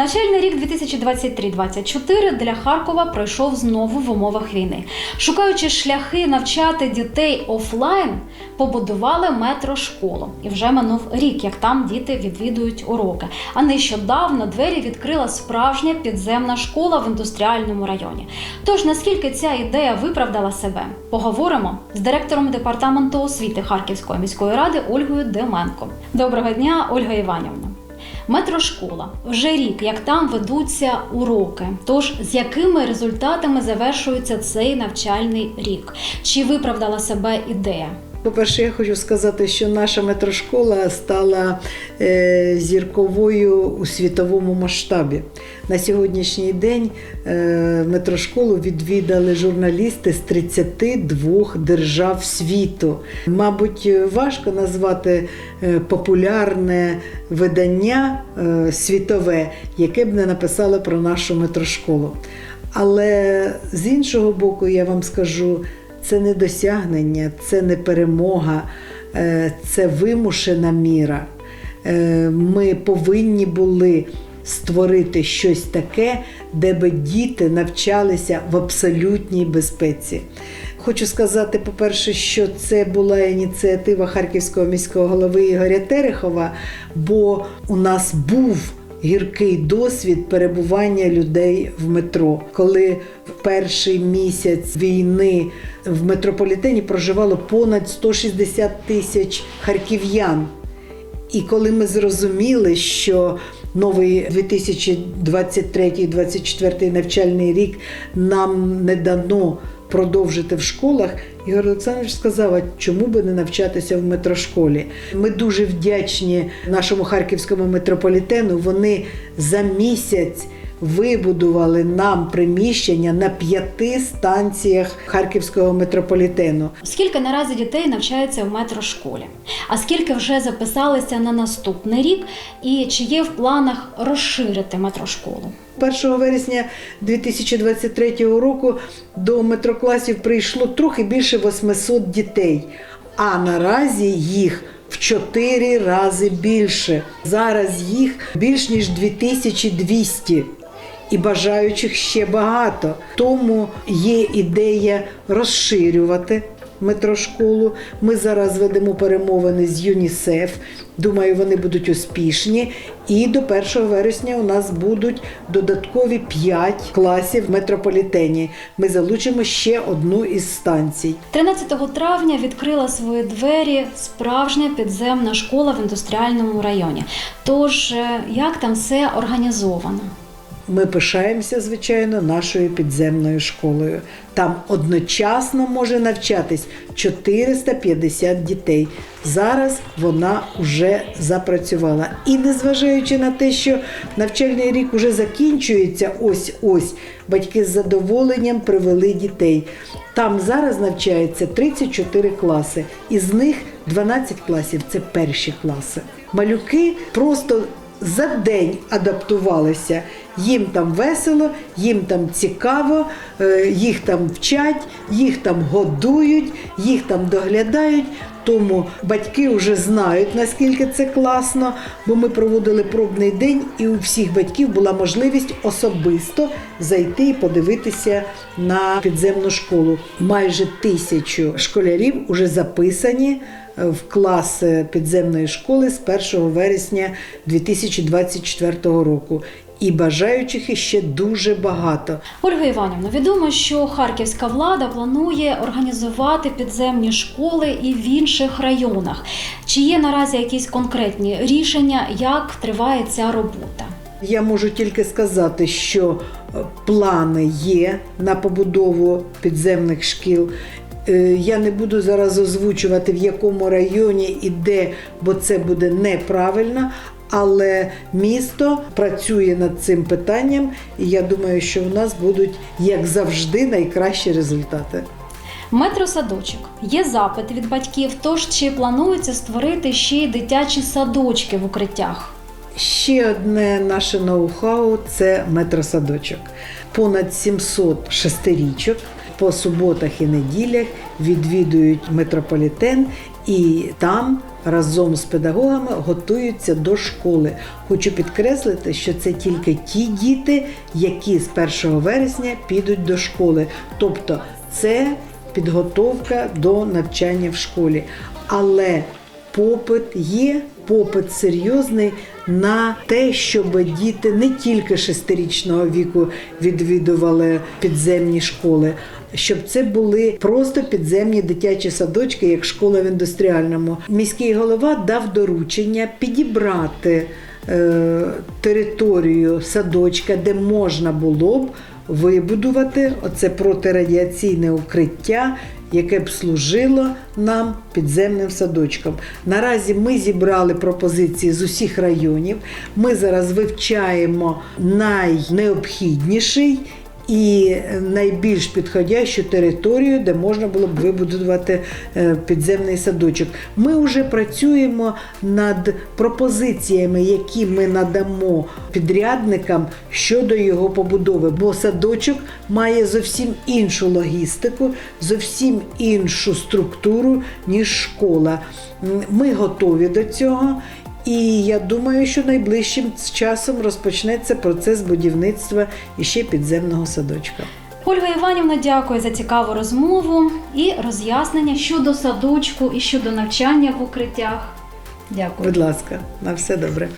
Навчальний рік 2023-2024 для Харкова пройшов знову в умовах війни. Шукаючи шляхи навчати дітей офлайн, побудували метрошколу. І вже минув рік, як там діти відвідують уроки. А нещодавно двері відкрила справжня підземна школа в індустріальному районі. Тож наскільки ця ідея виправдала себе, поговоримо з директором департаменту освіти Харківської міської ради Ольгою Деменко. Доброго дня, Ольга Іванівна. Метрошкола вже рік, як там ведуться уроки. Тож з якими результатами завершується цей навчальний рік? Чи виправдала себе ідея? По-перше, я хочу сказати, що наша метрошкола стала е, зірковою у світовому масштабі. На сьогоднішній день е, метрошколу відвідали журналісти з 32 держав світу. Мабуть, важко назвати е, популярне видання світове, яке б не написало про нашу метрошколу. Але з іншого боку, я вам скажу, це не досягнення, це не перемога, е, це вимушена міра. Е, Ми повинні були створити щось таке, де би діти навчалися в абсолютній безпеці. Хочу сказати, по-перше, що це була ініціатива Харківського міського голови Ігоря Терехова, бо у нас був гіркий досвід перебування людей в метро, коли в перший місяць війни в метрополітені проживало понад 160 тисяч харків'ян. І коли ми зрозуміли, що новий 2023-2024 навчальний рік нам не дано продовжити в школах, Ігор Олександрович сказав, а чому би не навчатися в метрошколі? Ми дуже вдячні нашому харківському метрополітену. Вони за місяць вибудували нам приміщення на п'яти станціях харківського метрополітену. Скільки наразі дітей навчається в метрошколі? А скільки вже записалися на наступний рік? І чи є в планах розширити метрошколу? 1 вересня 2023 року до метрокласів прийшло трохи більше 800 дітей, а наразі їх в 4 рази більше. Зараз їх більш ніж 2200 і бажаючих ще багато. Тому є ідея розширювати метрошколу. Ми зараз ведемо перемовини з ЮНІСЕФ. Думаю, вони будуть успішні. І до 1 вересня у нас будуть додаткові 5 класів в метрополітені. Ми залучимо ще одну із станцій. 13 травня відкрила свої двері справжня підземна школа в індустріальному районі. Тож е, як там все організовано? Ми пишаємося, звичайно, нашою підземною школою. Там одночасно може навчатись 450 дітей. Зараз вона вже запрацювала. І незважаючи на те, що навчальний рік уже закінчується, ось ось батьки з задоволенням привели дітей. Там зараз навчається 34 класи, із них 12 класів це перші класи. Малюки просто за день адаптувалися. Їм там весело, їм там цікаво, е, їх там вчать, їх там годують, їх там доглядають. Тому батьки вже знають, наскільки це класно, бо ми проводили пробний день, і у всіх батьків була можливість особисто зайти і подивитися на підземну школу. Майже тисячу школярів вже записані е, в клас е, підземної школи з 1 вересня 2024 року. І бажаючих іще дуже багато. Ольга Іванівна, відомо, що харківська влада планує організувати підземні школи і в інших районах. Чи є наразі якісь конкретні рішення, як триває ця робота? Я можу тільки сказати, що е, плани є на побудову підземних шкіл. Е, Я не буду зараз озвучувати в якому районі і де, бо це буде неправильно. Але місто працює над цим питанням, і я думаю, що у нас будуть, як завжди, найкращі результати. Метросадочок є запит від батьків. Тож чи планується створити ще й дитячі садочки в укриттях? Ще одне наше ноу-хау це метросадочок. Понад 700 шестирічок по суботах і неділях відвідують метрополітен І там разом з педагогами готуються до школи. Хочу підкреслити, що це тільки ті діти, які з 1 вересня підуть до школи. Тобто це підготовка до навчання в школі. Але попит є, попит серйозний на те, щоб діти не тільки шестирічного віку відвідували підземні школи. Щоб це були просто підземні дитячі садочки, як школа в індустріальному. Міський голова дав доручення підібрати е, територію садочка, де можна було б вибудувати оце протирадіаційне укриття, яке б служило нам підземним садочком. Наразі ми зібрали пропозиції з усіх районів. Ми зараз вивчаємо найнеобхідніший і найбільш підходящу територію, де можна було б вибудувати е, підземний садочок. Ми вже працюємо над пропозиціями, які ми надамо підрядникам щодо його побудови, бо садочок має зовсім іншу логістику, зовсім іншу структуру, ніж школа. Ми готові до цього. І я думаю, що найближчим часом розпочнеться процес будівництва іще підземного садочка. Ольга Іванівна, дякую за цікаву розмову і роз'яснення щодо садочку і щодо навчання в укриттях. Дякую. Будь ласка, на все добре.